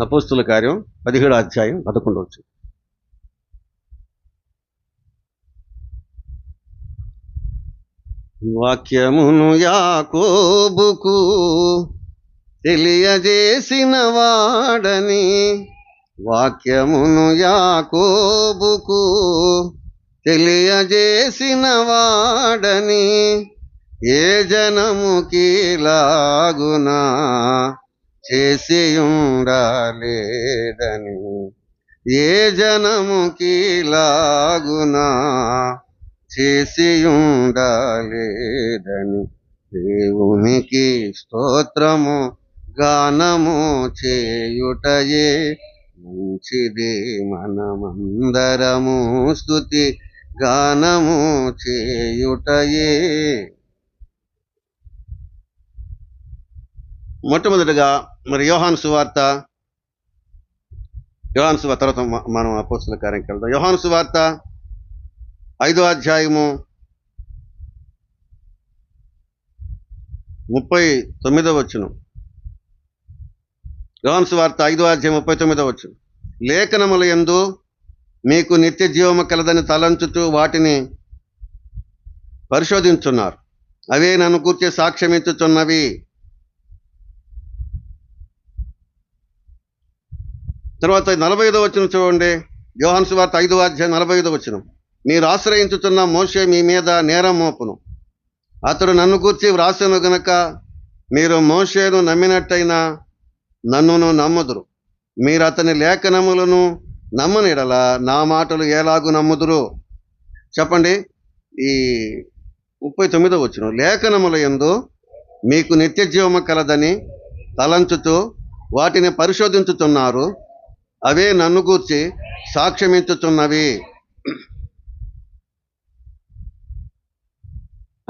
అపోస్తుల కార్యం పదిహేడు అధ్యాయం పదకొండు వచ్చు వాక్యమును యాకోబుకు తెలియజేసిన వాడని వాక్యమును యాకోబుకు తెలియజేసిన వాడని ఏ జనముకి లాగునా? చేసి ఉండలేదని ఏ జనముకి లాగునా చేసి ఉండలేదని దేవునికి స్తోత్రము గానము చేయుటయే మంచిది. మనమందరము స్థుతి గానము చేయుటయే. మొట్టమొదటిగా మరి యోహాను సువార్త యోహాను సువార్త తర్వాత మనం అపోస్తుల కార్యంకి వెళ్దాం. యోహాను సువార్త ఐదో అధ్యాయము ముప్పై తొమ్మిదో వచ్చును యోహాను సువార్త ఐదో అధ్యాయం ముప్పై తొమ్మిదో వచ్చును లేఖనముల ఎందు మీకు నిత్య జీవము కలదని తలంచుతూ వాటిని పరిశోధించున్నారు. అవే నన్ను కూర్చే సాక్ష్యమిచ్చుచున్నవి. తర్వాత నలభై ఐదో వచ్చిన చూడండి. యోహాన్సు వార్త ఐదో అధ్యాయం నలభై ఐదో వచ్చిన మీరు ఆశ్రయించుతున్న మోషే మీ మీద నేరం మోపును. అతడు నన్ను కూర్చి వ్రాసను గనక మీరు మోషేను నమ్మినట్టయినా నన్నును నమ్ముదురు. మీరు అతని లేఖనములను నమ్మనిడల నా మాటలు ఎలాగూ నమ్ముదురు? చెప్పండి. ఈ ముప్పై తొమ్మిదో వచ్చిన లేఖనముల ఎందు మీకు నిత్య జీవము కలదని తలంచుతూ వాటిని పరిశోధించుతున్నారు అవే నన్ను గూర్చి సాక్ష్యమించుతున్నవి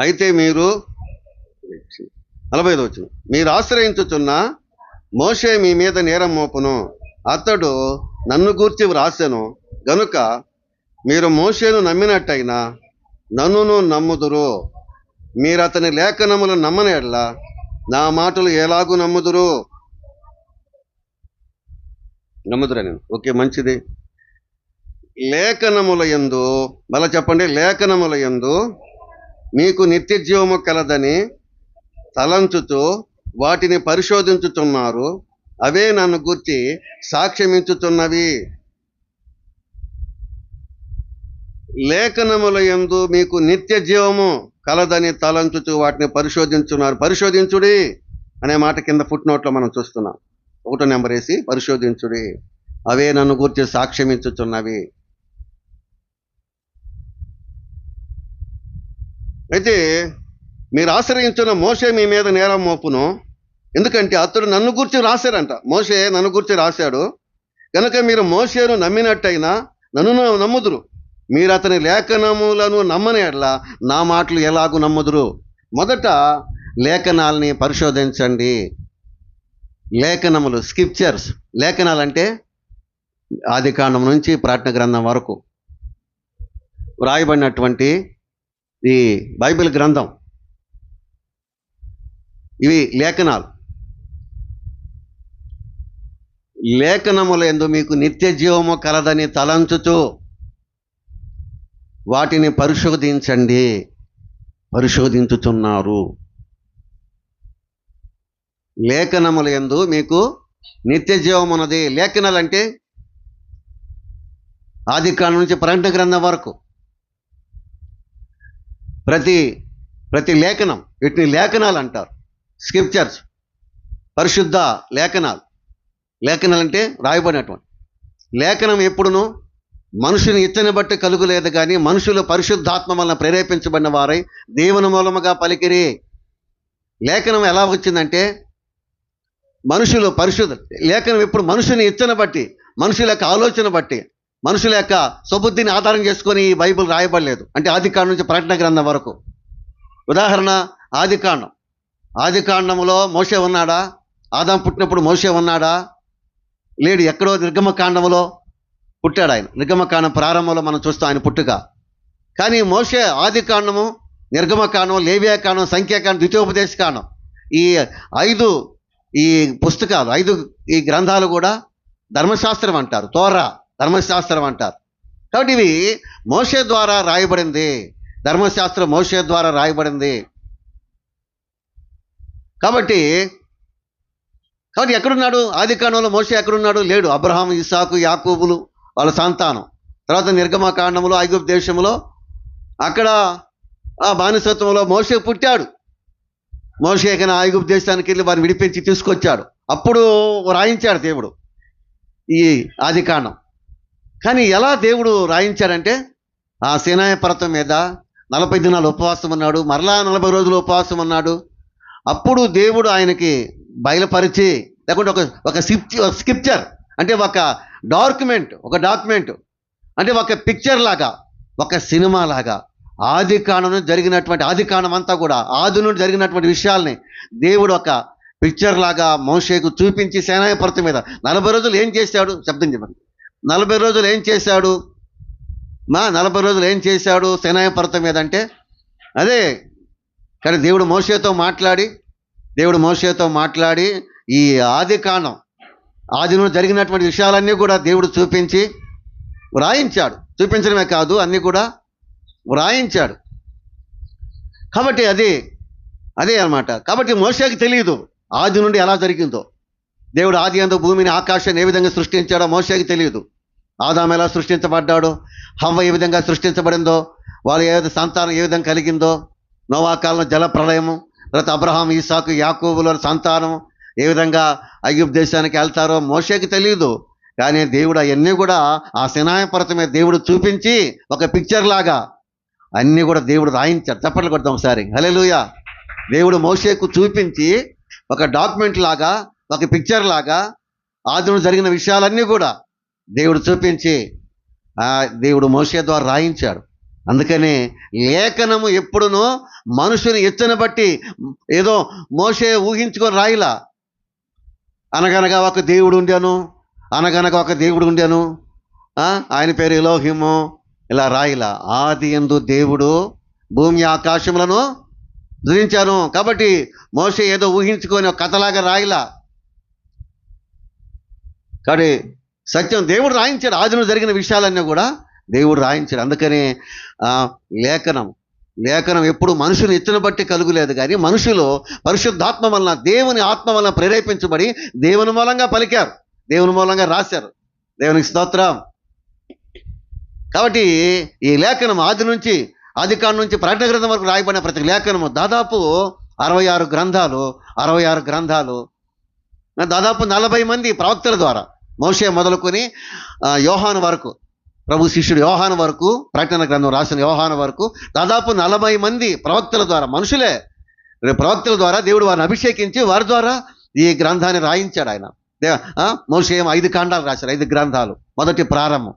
అయితే మీరు నలభై ఐదు వచ్చిన మీరు ఆశ్రయించుచున్న మోషే మీ మీద నేరం మోపును. అతడు నన్ను గూర్చి వ్రాసెను. గనుక మీరు మోషేను నమ్మినట్టయినా నన్నును నమ్ముదురు. మీరు అతని లేఖనములు నమ్మని ఎడ్ల నా మాటలు ఎలాగూ నమ్ముదురు. నమ్ముదురా నేను. ఓకే మంచిది. లేఖనముల యందు మళ్ళా చెప్పండి లేఖనముల యందు మీకు నిత్య జీవము కలదని తలంచుతూ వాటిని పరిశోధించుతున్నారు అవే నన్ను గుర్తి సాక్ష్యమించుతున్నవి. లేఖనముల యందు మీకు నిత్య జీవము కలదని తలంచుతూ వాటిని పరిశోధించున్నారు. పరిశోధించుడి అనే మాట కింద ఫుట్ నోట్లో మనం చూస్తున్నాం. ఒకటో నెంబర్ వేసి పరిశోధించుడి. అవే నన్ను గుర్చి సాక్ష్యమించుచున్నవి. అయితే మీరు ఆశ్రయించిన మోషే మీ మీద నేరం మోపును. ఎందుకంటే అతడు నన్ను గురించి రాశాడంట. మోషే నన్ను గురించి రాశాడు. కనుక మీరు మోషేను నమ్మినట్టయినా నన్ను నమ్ముదురు. మీరు అతని లేఖనములను నమ్మని ఎడ్లా నా మాటలు ఎలాగూ నమ్ముదురు? మొదట లేఖనాల్ని పరిశోధించండి. లేఖనములు స్క్రిప్చర్స్ లేఖనాలు అంటే ఆది కాండం నుంచి ప్రార్థన గ్రంథం వరకు వ్రాయబడినటువంటి ఈ బైబిల్ గ్రంథం. ఇవి లేఖనాలు. లేఖనముల ఎందు మీకు నిత్య జీవము కలదని తలంచుతూ వాటిని పరిశోధించండి. పరిశోధించుతున్నారు లేఖనముల ఎందు మీకు నిత్య జీవం ఉన్నది లేఖనాలు అంటే ఆది కాలం నుంచి ప్రకటన గ్రంథం వరకు. ప్రతి ప్రతి లేఖనం వీటిని లేఖనాలు అంటారు. స్క్రిప్చర్స్ పరిశుద్ధ లేఖనాలు. లేఖనాలు అంటే రాయబడినటువంటి. లేఖనం ఎప్పుడునూ మనుషుని ఇచ్చని బట్టి కలుగులేదు కానీ మనుషులు పరిశుద్ధాత్మ వలన ప్రేరేపించబడిన వారై దేవుని మూలముగా పలికిరి. లేఖనం ఎలా వచ్చిందంటే మనుషులు పరిశుద్ధ లేఖనం ఇప్పుడు మనుషుని ఇచ్చని బట్టి మనుషుల యొక్క ఆలోచన బట్టి మనుషుల యొక్క సుబుద్ధిని ఆధారం చేసుకొని ఈ బైబిల్ రాయబడలేదు. అంటే ఆది కాండం నుంచి ప్రకటన గ్రంథం వరకు. ఉదాహరణ ఆది కాండం. ఆది కాండంలో మోసే ఉన్నాడా? ఆదాం పుట్టినప్పుడు మోసే ఉన్నాడా? లేడు ఎక్కడో నిర్గమకాండంలో పుట్టాడు ఆయన. నిర్గమకాండం ప్రారంభంలో మనం చూస్తాం ఆయన పుట్టుక. కానీ మోసే ఆది కాండము నిర్గమకాండం లేవియాకాండం సంఖ్యాకాండం ద్వితీయోపదేశ కాండం. ఈ ఐదు ఈ పుస్తకాలు ఐదు ఈ గ్రంథాలు కూడా ధర్మశాస్త్రం అంటారు తోరా ధర్మశాస్త్రం అంటారు. కాబట్టి ఇవి మోసే ద్వారా రాయబడింది ధర్మశాస్త్రం మోసే ద్వారా రాయబడింది. కాబట్టి కాబట్టి ఎక్కడున్నాడు? ఆది కాండంలో మోసే ఎక్కడున్నాడు? లేడు. అబ్రహాం ఇసాకు యాకూబులు వాళ్ళ సంతానం. తర్వాత నిర్గమకాండంలో ఐగుప్తు దేశంలో అక్కడ ఆ బానిసత్వంలో మోసే పుట్టాడు. మోషే కన్నా ఐగుప్తు దేశానికి వెళ్ళి వారిని విడిపించి తీసుకొచ్చాడు. అప్పుడు రాయించాడు దేవుడు ఈ ఆది కాండం. కానీ ఎలా దేవుడు రాయించాడంటే ఆ సేనాయ పర్వతం మీద నలభై దినాలు ఉపవాసం ఉన్నాడు మరలా నలభై రోజులు ఉపవాసం ఉన్నాడు. అప్పుడు దేవుడు ఆయనకి బయలుపరిచి లేకుంటే ఒక ఒక స్క్రిప్చర్ అంటే ఒక డాక్యుమెంట్ ఒక డాక్యుమెంట్ అంటే ఒక పిక్చర్ లాగా ఒక సినిమా లాగా ఆది కాండం జరిగినటువంటి ఆది కాండం అంతా కూడా ఆది నుండి జరిగినటువంటి విషయాల్ని దేవుడు ఒక పిక్చర్ లాగా మోషేకు చూపించి సేనాయ మీద నలభై రోజులు ఏం చేశాడు? శబ్దం చెప్పండి. నలభై రోజులు ఏం చేశాడు? మా నలభై రోజులు ఏం చేశాడు సేనాయ పర్వతం మీద అంటే అదే కానీ దేవుడు మోషేతో మాట్లాడి దేవుడు మోషేతో మాట్లాడి ఈ ఆది కాండం ఆది నుండి జరిగినటువంటి విషయాలన్నీ కూడా దేవుడు చూపించి వ్రాయించాడు చూపించడమే కాదు అన్నీ కూడా వ్రాయించాడు. కాబట్టి అది అదే అనమాట కాబట్టి మోషేకి తెలియదు ఆది నుండి ఎలా జరిగిందో. దేవుడు ఆది అందు భూమిని ఆకాశాన్ని ఏ విధంగా సృష్టించాడో మోషేకి తెలియదు ఆదాం ఎలా సృష్టించబడ్డాడో? హవ్వ ఏ విధంగా సృష్టించబడిందో? వాళ్ళు ఏ విధంగా సంతానం ఏ విధంగా కలిగిందో? నోవాకాలం జల ప్రళయము తర్వాత అబ్రహాం ఈసాకు యాకోబుల సంతానం ఏ విధంగా ఐగుప్తు దేశానికి వెళ్తారో మోషేకి తెలియదు కానీ దేవుడు అవన్నీ కూడా ఆ సినాయ మీద దేవుడు చూపించి ఒక పిక్చర్ లాగా అన్నీ కూడా దేవుడు రాయించాడు చప్పట్లు కొడతాం ఒకసారి. హలెలుయా దేవుడు మోషేకు చూపించి ఒక డాక్యుమెంట్ లాగా ఒక పిక్చర్ లాగా ఆదిలో జరిగిన విషయాలన్నీ కూడా దేవుడు చూపించి దేవుడు మోషే ద్వారా రాయించాడు. అందుకని లేఖనము ఎప్పుడునో మనుషుని ఎత్తున బట్టి ఏదో మోసే ఊహించుకొని రాయిలా. అనగనగా ఒక దేవుడు ఉండాను అనగనగా ఒక దేవుడు ఉండాను ఆయన పేరు ఎలోహిము ఇలా రాయిలా ఆది ఎందు దేవుడు భూమి ఆకాశములను ధరించాను. కాబట్టి మోషే ఏదో ఊహించుకొని ఒక కథలాగా రాయిలా కానీ సత్యం దేవుడు రాయించాడు. ఆదిలో జరిగిన విషయాలన్నీ కూడా దేవుడు రాయించాడు. అందుకని లేఖనం. లేఖనం ఎప్పుడు మనుషుని ఎత్తున బట్టి కలుగులేదు. కానీ మనుషులు పరిశుద్ధాత్మ వలన దేవుని ఆత్మ వలన ప్రేరేపించబడి దేవుని మూలంగా పలికారు. దేవుని మూలంగా రాశారు. దేవునికి స్తోత్రం. కాబట్టి ఈ లేఖనం ఆది నుంచి ఆది నుంచి ప్రకటన గ్రంథం వరకు రాయబడిన ప్రతి లేఖనము దాదాపు అరవై ఆరు గ్రంథాలు అరవై ఆరు గ్రంథాలు. దాదాపు నలభై మంది ప్రవక్తల ద్వారా మోషే మొదలుకొని యోహాన్ వరకు ప్రభు శిష్యుడు యోహాన్ వరకు ప్రకటన గ్రంథం రాసిన యోహాన్ వరకు దాదాపు నలభై మంది ప్రవక్తల ద్వారా మనుషులే ప్రవక్తల ద్వారా దేవుడు వారిని అభిషేకించి వారి ద్వారా ఈ గ్రంథాన్ని రాయించాడు ఆయన. దే- ఐదు కాండాలు రాశారు ఐదు గ్రంథాలు. మొదటి ప్రారంభం.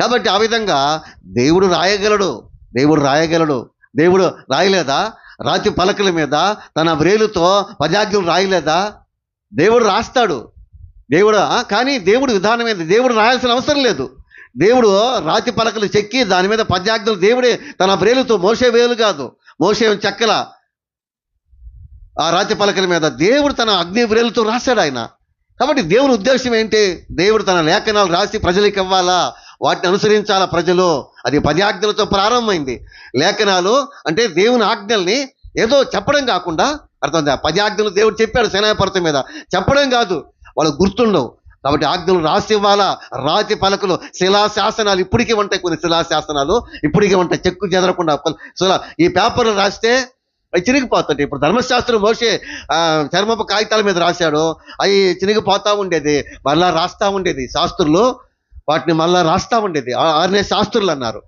కాబట్టి ఆ విధంగా దేవుడు రాయగలడు దేవుడు రాయగలడు. దేవుడు రాయలేదా? రాతి పలకల మీద తన వ్రేలుతో పజాజ్ఞలు రాయలేదా? దేవుడు రాస్తాడు. దేవుడు కానీ దేవుడు విధానం ఏంది దేవుడు రాయాల్సిన అవసరం లేదు. దేవుడు రాతి పలకలు చెక్కి దాని మీద పద్యాజ్ఞలు దేవుడే తన ప్రేలుతో మోసే వేలు కాదు. మోసే చెక్కల ఆ రాతి పలకల మీద దేవుడు తన అగ్ని వ్రేలుతో రాశాడు ఆయన. కాబట్టి దేవుని ఉద్దేశం ఏంటి? దేవుడు తన లేఖనాలు రాసి ప్రజలకు ఇవ్వాలా? వాటిని అనుసరించాలా ప్రజలు? అది పద్యాజ్ఞలతో ప్రారంభమైంది. లేఖనాలు అంటే దేవుని ఆజ్ఞల్ని ఏదో చెప్పడం కాకుండా అర్థం పద్యాజ్ఞలు దేవుడు చెప్పాడు సేనాపర్వతం మీద. చెప్పడం కాదు వాళ్ళకు గుర్తుండవు. కాబట్టి ఆజ్ఞలు రాసి ఇవ్వాలా రాతి పలకలు శిలాశాసనాలు ఇప్పటికీ ఉంటాయి కొన్ని శిలాశాసనాలు. ఇప్పటికీ ఉంటాయి. చెక్కు చెదరకుండా శిలా. ఈ పేపర్లు రాస్తే అవి చిరిగిపోతుంటాయి ఇప్పుడు ధర్మశాస్త్రం మోసే చర్మపు కాగితాల మీద రాశాడు. అవి చిరిగిపోతూ ఉండేది. మరలా రాస్తా ఉండేది. శాస్త్రులు వాటిని మళ్ళా రాస్తా ఉండేది. ఆ- ఆరునే శాస్త్రులు అన్నారు.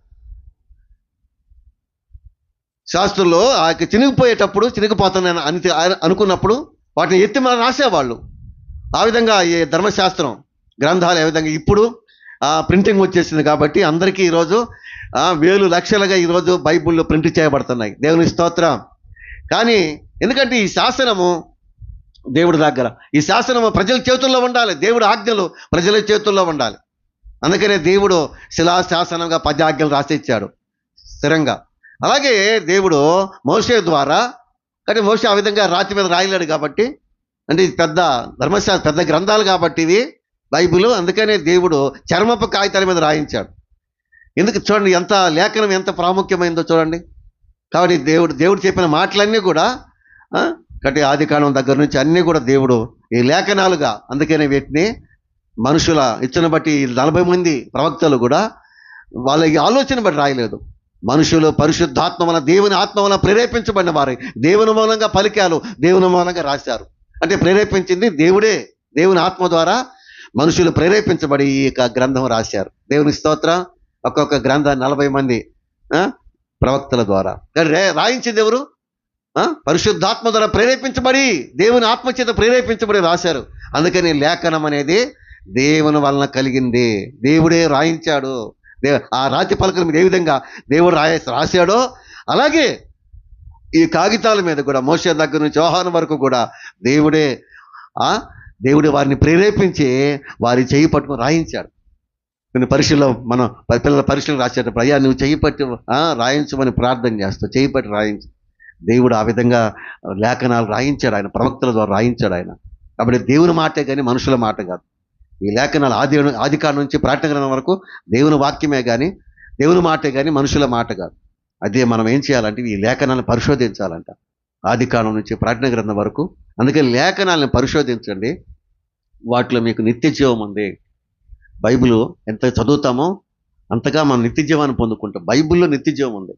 శాస్త్రులు ఆ యొక్క చినిగిపోయేటప్పుడు చినిగిపోతానని అని అనుకున్నప్పుడు వాటిని ఎత్తి మనం రాసేవాళ్ళు. ఆ విధంగా ఈ ధర్మశాస్త్రం గ్రంథాలు ఏ విధంగా ఇప్పుడు ఆ ప్రింటింగ్ వచ్చేసింది కాబట్టి అందరికీ ఈరోజు వేలు లక్షలుగా ఈరోజు బైబిల్లో ప్రింట్ చేయబడుతున్నాయి. దేవుని స్తోత్రం. కానీ ఎందుకంటే ఈ శాసనము దేవుడి దగ్గర ఈ శాసనము ప్రజల చేతుల్లో ఉండాలి. దేవుడి ఆజ్ఞలు ప్రజల చేతుల్లో ఉండాలి. అందుకనే దేవుడు శిలాశాసనంగా పద్యాజ్ఞలు రాసిచ్చాడు. స్థిరంగా. అలాగే దేవుడు మోసే ద్వారా కానీ మోసే ఆ విధంగా రాతి మీద రాయలేడు కాబట్టి అంటే ఇది పెద్ద ధర్మశాస్త్ర పెద్ద గ్రంథాలు కాబట్టి ఇవి బైబిల్ అందుకనే దేవుడు చర్మపు కాగితాల మీద రాయించాడు. ఎందుకు చూడండి ఎంత లేఖనం ఎంత ప్రాముఖ్యమైందో చూడండి. కాబట్టి దేవుడు దేవుడు చెప్పిన మాటలన్నీ కూడా ఆ, కాబట్టి ఆది కాలం దగ్గర నుంచి అన్నీ కూడా దేవుడు ఈ లేఖనాలుగా అందుకనే వీటిని మనుషుల ఇచ్చిన బట్టి నలభై మంది ప్రవక్తలు కూడా వాళ్ళ ఆలోచన బట్టి రాయలేదు. మనుషులు పరిశుద్ధాత్మ వలన దేవుని ఆత్మ వలన ప్రేరేపించబడిన వారు. దేవుని మూలంగా పలికారు దేవుని మూలంగా రాశారు. అంటే ప్రేరేపించింది దేవుడే దేవుని ఆత్మ ద్వారా మనుషులు ప్రేరేపించబడి ఈ యొక్క గ్రంథం రాశారు. దేవుని స్తోత్ర ఒక్కొక్క గ్రంథ నలభై మంది ప్రవక్తల ద్వారా. రే- రాయించింది ఎవరు? పరిశుద్ధాత్మ ద్వారా ప్రేరేపించబడి దేవుని ఆత్మ చేత ప్రేరేపించబడి రాశారు. అందుకని లేఖనం అనేది దేవుని వలన కలిగింది. దేవుడే రాయించాడు. దే ఆ రాతి పలకల మీద ఏ విధంగా దేవుడు రాయ రాశాడో అలాగే ఈ కాగితాల మీద కూడా మోసే దగ్గర నుంచి యోహాను వరకు కూడా దేవుడే దేవుడే దేవుడు వారిని ప్రేరేపించి వారి చేయి పట్టుకుని రాయించాడు. కొన్ని పరీక్షల్లో మనం పిల్లల పరీక్షలు రాసేటప్పుడు అయ్యా నువ్వు చేయి పట్టి రాయించమని ప్రార్థన చేస్తావు చేయి పట్టి రాయించు. దేవుడు ఆ విధంగా లేఖనాలు రాయించాడు ఆయన ప్రవక్తల ద్వారా రాయించాడు ఆయన. కాబట్టి దేవుని మాటే కానీ మనుషుల మాట కాదు. ఈ లేఖనాలు ఆది ఆది కాలం నుంచి ప్రార్థన గ్రంథం వరకు దేవుని వాక్యమే కానీ దేవుని మాటే కానీ మనుషుల మాట కాదు. అదే మనం ఏం చేయాలంటే ఈ లేఖనాలను పరిశోధించాలంట. ఆది కాలం నుంచి ప్రార్థన గ్రంథం వరకు. అందుకే లేఖనాలను పరిశోధించండి. వాటిలో మీకు నిత్య జీవం ఉంది. బైబిల్ ఎంత చదువుతామో అంతగా మనం నిత్య జీవాన్ని పొందుకుంటాం. బైబిల్లో నిత్య జీవం ఉంది.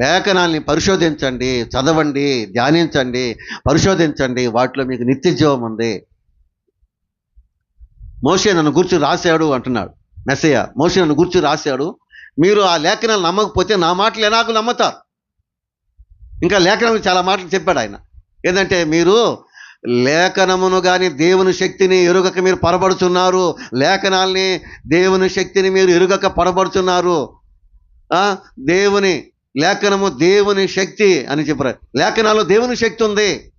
లేఖనాల్ని పరిశోధించండి చదవండి ధ్యానించండి పరిశోధించండి. వాటిలో మీకు నిత్య జీవం ఉంది. మోసే నన్ను గుర్చి రాశాడు అంటున్నాడు. మెస్సయ్య మోసే నన్ను గుర్చి రాశాడు. మీరు ఆ లేఖనాలు నమ్మకపోతే నా మాటలు ఎనాకు నమ్ముతారు. ఇంకా లేఖనం చాలా మాటలు చెప్పాడు ఆయన. ఏంటంటే మీరు లేఖనమును కానీ దేవుని శక్తిని ఎరుగక మీరు పొరబడుతున్నారు లేఖనాల్ని దేవుని శక్తిని మీరు ఎరుగక పొరబడుతున్నారు దేవుని లేఖనము దేవుని శక్తి అని చెప్పారు. లేఖనాల్లో దేవుని శక్తి ఉంది.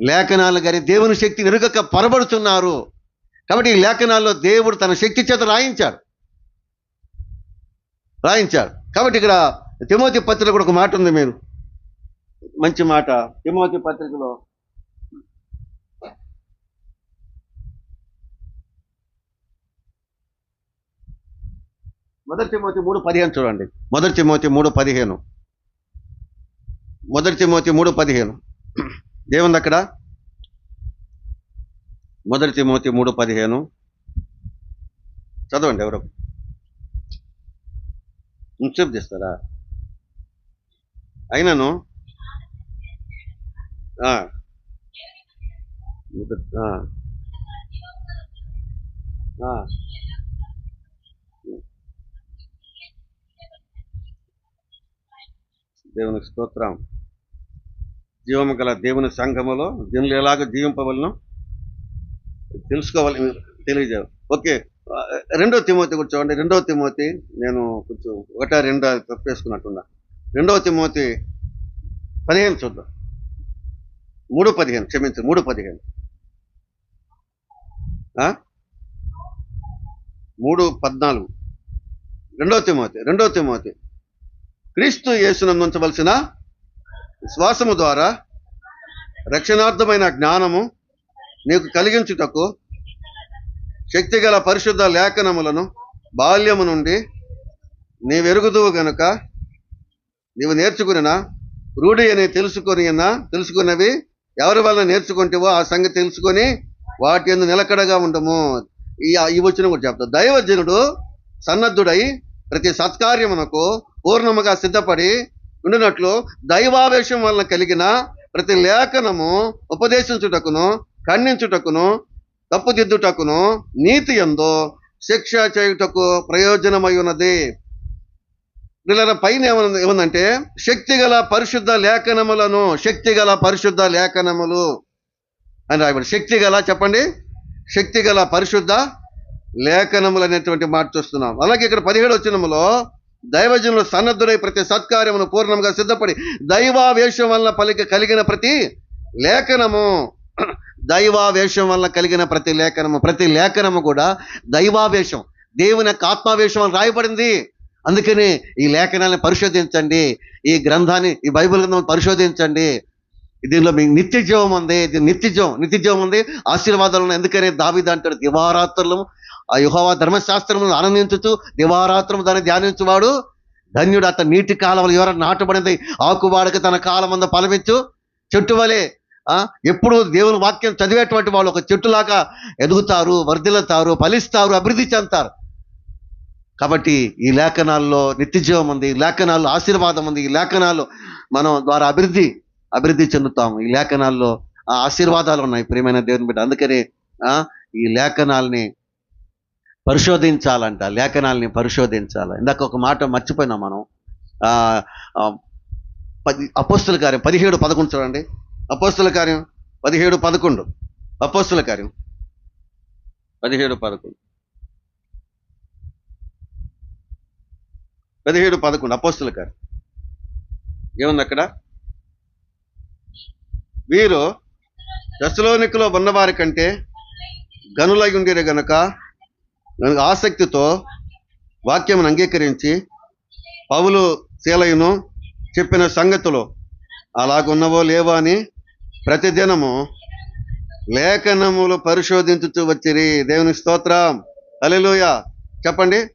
లేఖనాలు కానీ దేవుని శక్తిని ఎరుగక పడబడుతున్నారు కాబట్టి ఈ లేఖనాల్లో దేవుడు తన శక్తి చేత రాయించాడు. రాయించాడు. కాబట్టి ఇక్కడ తిమోతి పత్రిక కూడా ఒక మాట ఉంది మీరు. మంచి మాట. తిమోతి పత్రికలో మొదటి తిమోతి మూడు పదిహేను చూడండి. మొదటి తిమోతి మూడు పదిహేను. మొదటి తిమోతి మూడు పదిహేను. ఏముంది అక్కడ? మొదటి తిమోతి మూడు పదిహేను. చదవండి ఎవరు? ఇన్సేపు చేస్తారా? అయినను? ఆ. దేవునికి స్తోత్రం. జీవము గల దేవుని సంఘములో దీనిలో ఎలాగ జీవింపవలను? తెలుసుకోవాలి తెలియజేయాలి ఓకే. రెండవ రెండో తిమోతి కూడా చూడండి. రెండో తిమోతి నేను కొంచెం ఒకటా రెండో తప్పేసుకున్నట్టున్నా రెండవ తిమోతి పదిహేను చూద్దాం. మూడు పదిహేను క్షమించు మూడు పదిహేను. మూడు పద్నాలుగు. రెండవ తిమోతి రెండవ తిమోతి. క్రీస్తు యేసునందు ఉంచవలసిన విశ్వాసము ద్వారా రక్షణార్థమైన జ్ఞానము నీకు కలిగించుటకు శక్తిగల పరిశుద్ధ లేఖనములను బాల్యము నుండి నీవెరుగుదువు గనుక నీవు నేర్చుకునినా రూఢి అని తెలుసుకొని తెలుసుకున్నవి ఎవరి వల్ల నేర్చుకుంటేవో ఆ సంగతి తెలుసుకొని వాటి ఎందు నిలకడగా ఉండము. ఈ ఈ వచ్చిన కూడా చెప్తా. దైవజనుడు సన్నద్ధుడై ప్రతి సత్కార్యమునకు పూర్ణముగా సిద్ధపడి ఉండినట్లు దైవావేశం వలన కలిగిన ప్రతి లేఖనము ఉపదేశించుటకును ఖండించుటకును తప్పుదిద్దుటకును నీతి ఎందో శిక్ష చేయుటకు ప్రయోజనమై ఉన్నది వీళ్ళ పైన ఏమన్నా ఏముందంటే శక్తిగల పరిశుద్ధ లేఖనములను శక్తిగల పరిశుద్ధ లేఖనములు అని రాయబడి శక్తిగల చెప్పండి? శక్తిగల పరిశుద్ధ లేఖనములు అనేటువంటి మాట చూస్తున్నాం. అలాగే ఇక్కడ పదిహేడు వచ్చినములో దైవజనులు సన్నద్ధుడై ప్రతి సత్కార్యమును పూర్ణంగా సిద్ధపడి దైవావేశం వలన పలిక కలిగిన ప్రతి లేఖనము దైవావేశం వల్ల కలిగిన ప్రతి లేఖనము ప్రతి లేఖనము కూడా దైవావేశం. దేవుని యొక్క ఆత్మావేశం అని రాయబడింది. అందుకని ఈ లేఖనాన్ని పరిశోధించండి. ఈ గ్రంథాన్ని ఈ బైబిల్ గ్రంథం పరిశోధించండి. దీనిలో మీకు నిత్య జీవం ఉంది. ఇది నిత్య జీవం నిత్య జీవం ఉంది. ఆశీర్వాదాలు ఉన్నాయి ఎందుకని దావిద అంటాడు దివారాత్రులు ఆ యుహోవా ధర్మశాస్త్రములను ఆనందించుతూ దివారాత్రము దాన్ని ధ్యానించువాడు. ధన్యుడు అతను నీటి కాలంలో ఎవరైనా నాటబడింది ఆకువాడక తన కాలం అందు ఫలమిచ్చు చెట్టు వలె ఎప్పుడు దేవుని వాక్యం చదివేటువంటి వాళ్ళు ఒక చెట్టులాగా ఎదుగుతారు వర్ధిల్లుతారు ఫలిస్తారు అభివృద్ధి చెందుతారు. కాబట్టి ఈ లేఖనాల్లో నిత్యజీవం ఉంది ఈ లేఖనాల్లో ఆశీర్వాదం ఉంది ఈ లేఖనాలు మనం ద్వారా అభివృద్ధి అభివృద్ధి చెందుతాము. ఈ లేఖనాల్లో ఆ ఆశీర్వాదాలు ఉన్నాయి ప్రియమైన దేవుని బిడ్డ. అందుకనే ఈ లేఖనాల్ని పరిశోధించాలంట లేఖనాల్ని పరిశోధించాలి. ఇందాక ఒక మాట మర్చిపోయినాం మనం. పది అపోస్తుల కార్యం పదిహేడు పదకొండు చూడండి. అపోస్తుల కార్యం పదిహేడు పదకొండు. అపోస్తుల కార్యం పదిహేడు పదకొండు. పదిహేడు పదకొండు అపోస్తుల కార్యం. ఏముంది అక్కడ? వీరు దశలోనికలో ఉన్నవారి కంటే గనులై ఉండిరు గనుక ఆసక్తితో వాక్యమును అంగీకరించి పౌలు శీలయును చెప్పిన సంగతులు అలాగున్నవో లేవో అని ప్రతిదినము లేఖనములు పరిశోధించుతూ వచ్చిరి. దేవుని స్తోత్రం. అలెలుయ చెప్పండి.